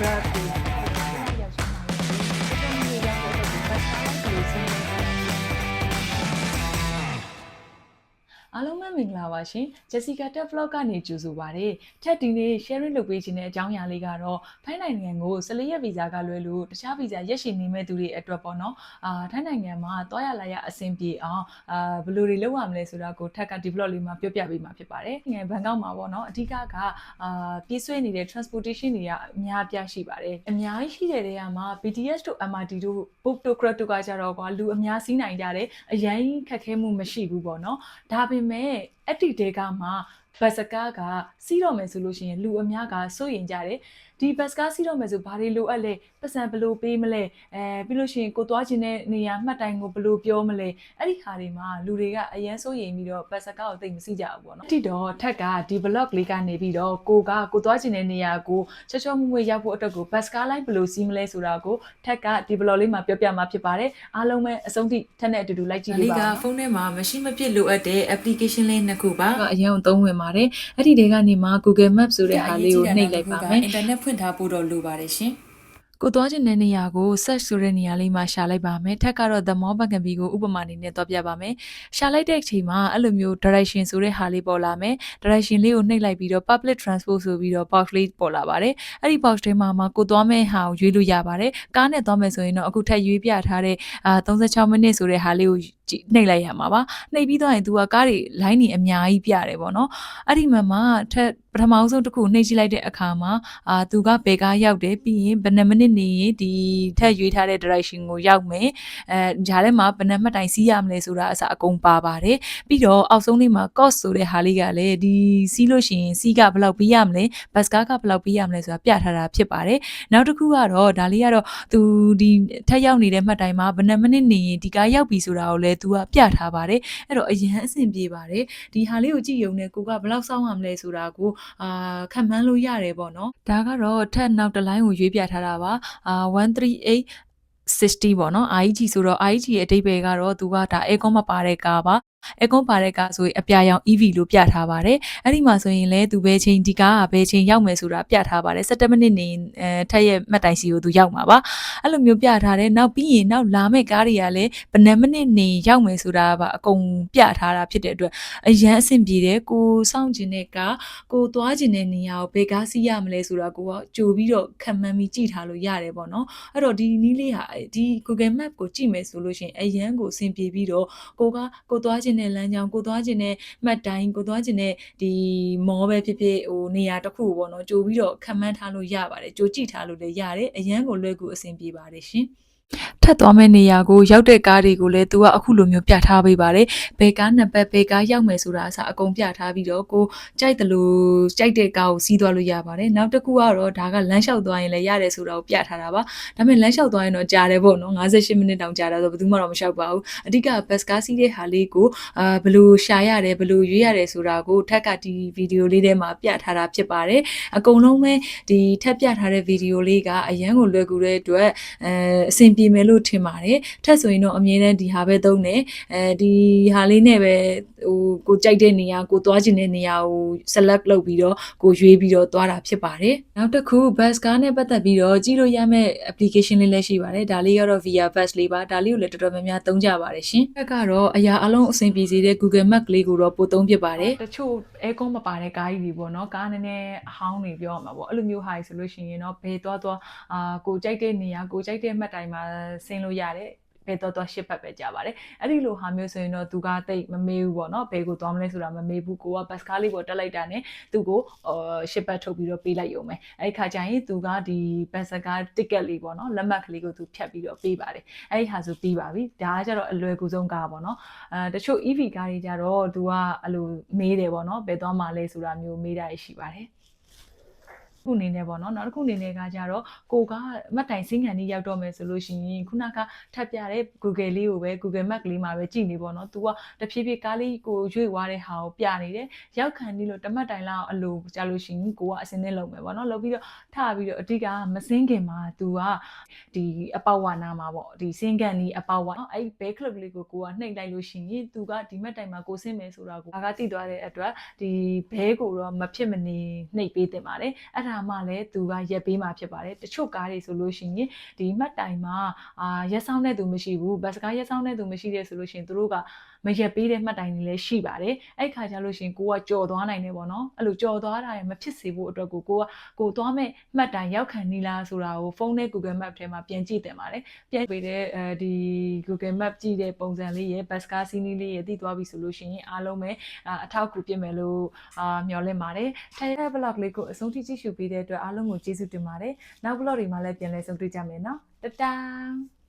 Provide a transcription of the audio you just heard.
Gracias. င်္ဂလာပါရှင် Jessica Tech Vlog ကနေကြိုဆိုပါရစေ။ထက်ဒီနေ့ sharing လုပ်ပေးခြင်းတဲ့အကြောင်းအရာလေးကတော့ထိုင်းနိုင်ငံကို14ရက်ဗီဇာကလွဲလို့တခြားဗီဇာရက်ရှည်နေမဲ့သူတွေအတွက်ပေါ့နော်။အာထိုင်းနိုင်ငံမှာသွားရလာရအဆင်ပြေအောင်အာဘယ်လိုတွေလုပ်ရမလဲဆိုတာကိုထက်ကဒီ vlog လေးမှာပြောပြပေးမှာဖြစ်ပါတယ်။ငယ်ဘန်ကောက်မှာပေါ့နော်။အဓိကကအာပြေးဆွဲနေတဲ့ transportation တွေကအများအပြားရှိပါတယ်။အများကြီးရှိတဲ့နေရာမှာ BTS တို့ MRT တို့ book တို့ Grab တို့ကကြတော့ကွာလူအများစီးနိုင်ကြတယ်။အရင်ခက်ခဲမှုမရှိဘူးပေါ့နော်။ဒါပေမဲ့အဲ့ဒီတဲကမှဘတ်စကားကစီးတော့မယ်ဆိုလို့ရှိရင်လူအများကစိုးရင်ကြတယ်ဒီဘတ်စကားစီးတော့မယ်ဆိုဘာတွေလိုအပ်လဲပတ်စံဘယ်လိုပေးမလဲအဲပြီးလို့ရှိရင်ကိုသွားခြင်းတဲ့နေရာမှတ်တိုင်ကိုဘယ်လိုပြောမလဲအဲ့ဒီခါတွေမှာလူတွေကအရန်စိုးရင်ပြီးတော့ဘတ်စကားကိုသိမစီကြဘူးပေါ့နော်တိတော့ထက်ကဒီ blog လေးကနေပြီးတော့ကိုကကိုသွားခြင်းတဲ့နေရာကိုချောချောမွေ့မွေ့ရောက်ဖို့အတွက်ကိုဘတ်စကားလိုက်ဘယ်လိုစီးမလဲဆိုတာကိုထက်ကဒီ blog လေးမှာပြောပြမှာဖြစ်ပါတယ်အားလုံးပဲအဆုံးထိထက်နဲ့အတူတူလိုက်ကြည့်အပေးလေးပါကဖုန်းထဲမှာမရှိမဖြစ်လိုအပ်တဲ့ application လေးနှစ်ခုပါကအရင်အသုံးဝင်ပါတယ်အဲ့ဒီတွေကနေမှ Google Maps ဆိုတဲ့ဟာလေးကိုနှိပ်လိုက်ပါမယ်အင်တာနက်ဖွင့်ထားဖို့တော့လိုပါတယ်ရှင် ကိုသွားခြင်းတဲ့နေရာကို search ဆိုတဲ့နေရာလေးမှာရှာလိုက်ပါမယ်ထက်ကတော့ the mall ဘက်ကဘီကိုဥပမာအနေနဲ့တော့ပြပါမယ်ရှာလိုက်တဲ့အချိန်မှာအဲ့လိုမျိုး direction ဆိုတဲ့ဟာလေးပေါ်လာမယ် direction လေးကိုနှိပ်လိုက်ပြီးတော့ public transport ဆိုပြီးတော့ box လေးပေါ်လာပါတယ်အဲ့ဒီ box ထဲမှာမှကိုသွားမဲ့ဟာကိုရွေးလို့ရပါတယ်ကားနဲ့သွားမယ်ဆိုရင်တော့အခုထက်ရွေးပြထားတဲ့အာ36မိနစ်ဆိုတဲ့ဟာလေးကိုကြည့်နှိပ်လိုက်ရမှာပါနှိပ်ပြီးတော့ရင် तू ကကားတွေ line နေအများကြီးပြတယ်ပေါ့နော်အဲ့ဒီမှာမှထက်ပထမဆုံးတစ်ခုနှိပ်ကြည့်လိုက်တဲ့အခါမှာအာသူကဘယ်ကားရောက်တယ်ပြီးရင်ဘယ်နှမိနစ်နေရင်ဒီထက်ရွေးထားတဲ့ direction ကိုရောက်မယ်အဲဂျားထဲမှာဘယ်နှမှတ်တိုင်စီးရမလဲဆိုတာအစအကုန်ပါပါတယ်ပြီးတော့အောက်ဆုံးလေးမှာ cost ဆိုတဲ့ဟာလေးကလည်းဒီစီးလို့ရှိရင်စီးကဘယ်လောက်ပေးရမလဲဘတ်စကားကဘယ်လောက်ပေးရမလဲဆိုတာပြထားတာဖြစ်ပါတယ်နောက်တစ်ခုကတော့ဒါလေးကတော့သူဒီထက်ရောက်နေတဲ့မှတ်တိုင်မှာဘယ်နှမိနစ်နေရင်ဒီကားရောက်ပြီဆိုတာကိုလည်းသူကပြထားပါတယ်အဲ့တော့အရင်အဆင်ပြေပါတယ်ဒီဟာလေးကိုကြည့်ရုံနဲ့ကိုကဘယ်လောက်စောင့်ရမလဲဆိုတာကိုအာခံမှန်းလို့ရတယ်ပေါ့နော်ဒါကတော့ထက်နောက်တစ်လိုင်းကိုရွေးပြထားတာပါအာ138 60ပေါ့နော် IG ဆိုတော့ IG ရဲ့အဓိပ္ပာယ်ကတော့သူကဒါ aircon မပါတဲ့ကားပါ အကွန်ပါတဲ့ကဆိုရင်အပြာရောင် EV လို့ပြထားပါတယ်အဲ့ဒီမှာဆိုရင်လည်းသူဘယ်ချိန်ဒီကားကဘယ်ချိန်ရောက်မယ်ဆိုတာပြထားပါတယ်17မိနစ်နေအဲထက်ရဲ့မှတ်တိုင်စီကိုသူရောက်မှာပါအဲ့လိုမျိုးပြထားတယ်နောက်ပြီးရင်နောက်လာမယ့်ကားတွေကလည်းဘယ်နှမိနစ်နေရောက်မယ်ဆိုတာပါအကုန်ပြထားတာဖြစ်တဲ့အတွက်အရန်အဆင်ပြေတယ်ကိုစောင့်ကျင်တဲ့ကားကိုသွားကျင်တဲ့နေရာကိုဘယ်ကားစီးရမလဲဆိုတာကိုကကြိုပြီးတော့ခံမှန်းပြီးကြည့်ထားလို့ရတယ်ပေါ့နော်အဲ့တော့ဒီနီးလေးဟာဒီ Google Map ကိုကြည့်မယ်ဆိုလို့ရှိရင်အရန်ကိုအဆင်ပြေပြီးတော့ကိုကကိုသွားခြင်းတဲ့လမ်းကြောင်းကိုသွားခြင်းတဲ့မှတ်တိုင်းကိုသွားခြင်းတဲ့ဒီမောပဲဖြစ်ဖြစ်ဟိုနေရာတစ်ခုပေါ့နော်ကြိုပြီးတော့ခံမှန်းထားလို့ရပါတယ်ကြိုကြည့်ထားလို့လည်းရတယ်အရန်ကိုလွယ်ကူအဆင်ပြေပါတယ်ရှင် ထပ်သွားမယ့်နေရာကိုရောက်တဲ့ကားတွေကိုလည်းသူကအခုလိုမျိုးပြထားပေးပါတယ်ဘယ်ကားနံပါတ်ဘယ်ကားရောက်မယ်ဆိုတာအစအကုန်ပြထားပြီးတော့ကိုကြိုက်တယ်လို့ကြိုက်တဲ့ကားကိုစီးသွားလို့ရပါတယ်နောက်တစ်ခုကတော့ဒါကလမ်းလျှောက်သွားရင်လည်းရတယ်ဆိုတာကိုပြထားတာပါဒါပေမဲ့လမ်းလျှောက်သွားရင်တော့ကြာတယ်ပေါ့နော်58မိနစ်တောင်ကြာတာဆိုဘယ်သူမှတော့မလျှောက်ပါဘူးအဓိကဘတ်စကားစီးတဲ့ဟာလေးကိုအာဘယ်လိုရှာရတယ်ဘယ်လိုရွေးရတယ်ဆိုတာကိုထက်ကဒီဗီဒီယိုလေးထဲမှာပြထားတာဖြစ်ပါတယ်အကုန်လုံးပဲဒီထက်ပြထားတဲ့ဗီဒီယိုလေးကအရန်ကိုလွယ်ကူတဲ့အတွက်အဲအဆင်ပြေမယ်လို့ထင်ပါတယ်ထက်ဆိုရင်တော့အမြဲတမ်းဒီဟာပဲသုံးတယ်အဲဒီဟာလေးနဲ့ပဲဟိုကိုကြိုက်တဲ့နေရာကိုသွားချင်တဲ့နေရာကို select လုပ်ပြီးတော့ကိုရွေးပြီးတော့သွားတာဖြစ်ပါတယ်နောက်တစ်ခု bus car နဲ့ပတ်သက်ပြီးတော့ကြည့်လို့ရမယ့် application လေးလည်းရှိပါတယ်ဒါလေးကတော့ via bus လေးပါဒါလေးကိုလည်းတော်တော်များများသုံးကြပါတယ်ရှင်။အဲ့ကတော့အရာအလုံးအဆင်ပြေစေတဲ့ Google Map လေးကိုတော့ပို့သုံးဖြစ်ပါတယ်။တချို့ aircon မပါတဲ့ကားကြီးတွေပေါ့နော်ကားနည်းနည်းအဟောင်းတွေပြောရမှာပေါ့အဲ့လိုမျိုးဟာကြီးဆိုလို့ရှိရင်တော့ဘယ်သွားသွားအာကိုကြိုက်တဲ့နေရာကိုကြိုက်တဲ့မှတ်တိုင်မှာဆင်းလို့ရတယ်ဘယ်တော့တော့ရှစ်ပတ်ပဲကြာပါတယ်အဲ့ဒီလိုဟာမျိုးဆိုရင်တော့သူကတိတ်မမေးဘူးပေါ့နော်ဘယ်ကိုသွားမလဲဆိုတာမမေးဘူးကိုကဘတ်စကားလေးပေါ်တက်လိုက်တာနဲ့သူ့ကိုအာရှစ်ပတ်ထုတ်ပြီးတော့ပေးလိုက်ရုံပဲအဲ့ဒီခါကျရင်သူကဒီဘတ်စကား ticket လေးပေါ့နော်လက်မှတ်ကလေးကိုသူဖြတ်ပြီးတော့ပေးပါတယ်အဲ့ဒီဟာဆိုပြီးပါပြီဒါကကြတော့အလွယ်ကူဆုံးကားပေါ့နော်အဲတချို့ EV ကားတွေကြတော့သူကအဲ့လိုမေးတယ်ပေါ့နော်ဘယ်သွားမှာလဲဆိုတာမျိုးမေးတာရှိပါတယ် ခုအနေနဲ့ပေါ့နော်နောက်တစ်ခုအနေနဲ့ကကြတော့ကိုကမှတ်တိုင်စင်းခံကြီးရောက်တော့မယ်ဆိုလို့ရှိရင်ခုနကထပ်ပြတဲ့ Google လေးကိုပဲ Google Map လေးမှာပဲကြည့်နေပေါ့နော်။ तू ကတဖြည်းဖြည်းကားလေးကိုရွေ့သွားတဲ့ဟာကိုပြနေတယ်။ရောက်ခံဒီလိုတမတ်တိုင်လောက်အလိုကြာလို့ရှိရင်ကိုကအစင်းနဲ့လုံမယ်ပေါ့နော်။လုံပြီးတော့ထပြီးတော့အတိကမစင်းခင်မှာ तू ကဒီအပေါက်ဝနာမှာပေါ့ဒီစင်းကန်ဒီအပေါက်ဝနော်အဲ့ဘဲ clip လေးကိုကိုကနှိပ်လိုက်လို့ရှိရင် तू ကဒီမတ်တိုင်မှာကိုစင်းမယ်ဆိုတာကိုဒါကတိသွားတဲ့အတွက်ဒီဘဲကိုတော့မဖြစ်မနေနှိပ်ပေးတင်ပါတယ်။အဲ့ဒါ ါဒါမှလည်းသူကရက်ပေးမှာဖြစ်ပါတယ်တချို့ကားတွေဆိုလို့ရှိရင်ဒီမှတ်တိုင်မှာအာရက်ဆောင်တဲ့သူမရှိဘူးဘတ်စကားရက်ဆောင်တဲ့သူမရှိတဲ့ဆိုလို့ရှိရင်သူတို့ကမရက်ပေးတဲ့မှတ်တိုင်တွေလည်းရှိပါတယ်အဲ့ခါကျလို့ရှိရင်ကိုကကြော်သွားနိုင်တယ်ပေါ့နော်အဲ့လိုကြော်သွားတာရမဖြစ်စေဖို့အတွက်ကိုကိုကကိုသွားမဲ့မှတ်တိုင်ရောက်ခံနေလားဆိုတာကိုဖုန်းနဲ့ Google Map ထဲမှာပြန်ကြည့်တင်ပါတယ်ပြန်ပေးတဲ့အဲဒီ Google Map ကြည့်တဲ့ပုံစံလေးရယ်ဘတ်စကားစီးနီးလေးရယ်သိသွားပြီဆိုလို့ရှိရင်အားလုံးပဲအာအထောက်အကူဖြစ်မယ်လို့အာမျှော်လင့်ပါတယ်ထိုင်တဲ့ blog လေးကိုအဆုံးထိကြည့်ရှုပေးတဲ့အတွက်အားလုံးကိုကျေးဇူးတင်ပါတယ်နောက် blog တွေမှာလည်းပြန်လည်ဆုံတွေ့ကြမယ်နော်တတန်း